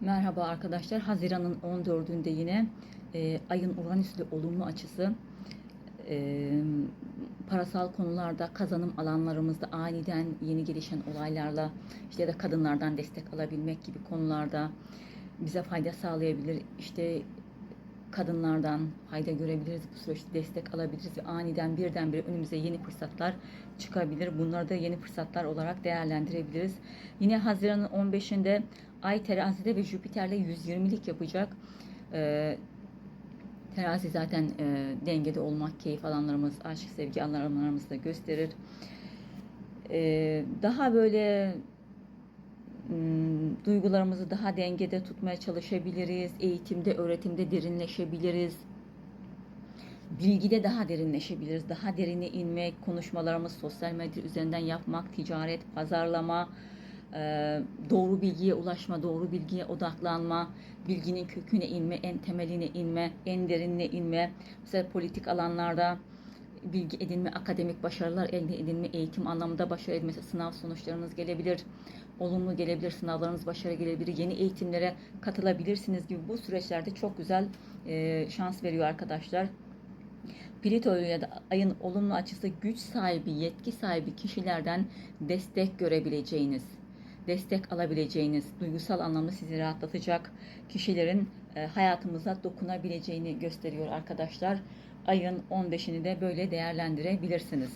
Merhaba arkadaşlar. Haziran'ın 14'ünde yine e, ayın Uranüs'lü olumlu açısı e, parasal konularda kazanım alanlarımızda aniden yeni gelişen olaylarla işte ya da kadınlardan destek alabilmek gibi konularda bize fayda sağlayabilir. İşte kadınlardan fayda görebiliriz. Bu süreçte destek alabiliriz ve aniden birdenbire önümüze yeni fırsatlar çıkabilir. Bunları da yeni fırsatlar olarak değerlendirebiliriz. Yine Haziran'ın 15'inde Ay terazide ve Jüpiter'le 120'lik yapacak. Ee, terazi zaten e, dengede olmak, keyif alanlarımız, aşk, sevgi alanlarımızı da gösterir. Ee, daha böyle Hmm, duygularımızı daha dengede tutmaya çalışabiliriz. Eğitimde, öğretimde derinleşebiliriz. Bilgide daha derinleşebiliriz. Daha derine inmek, konuşmalarımız sosyal medya üzerinden yapmak, ticaret, pazarlama, e, doğru bilgiye ulaşma, doğru bilgiye odaklanma, bilginin köküne inme, en temeline inme, en derinine inme. Mesela politik alanlarda bilgi edinme, akademik başarılar elde edinme, eğitim anlamında başarı edinme, mesela sınav sonuçlarınız gelebilir, olumlu gelebilir, sınavlarınız başarı gelebilir, yeni eğitimlere katılabilirsiniz gibi bu süreçlerde çok güzel e, şans veriyor arkadaşlar. Plüto ya da ayın olumlu açısı güç sahibi, yetki sahibi kişilerden destek görebileceğiniz, destek alabileceğiniz, duygusal anlamda sizi rahatlatacak kişilerin e, hayatımıza dokunabileceğini gösteriyor arkadaşlar. Ayın 15'ini de böyle değerlendirebilirsiniz.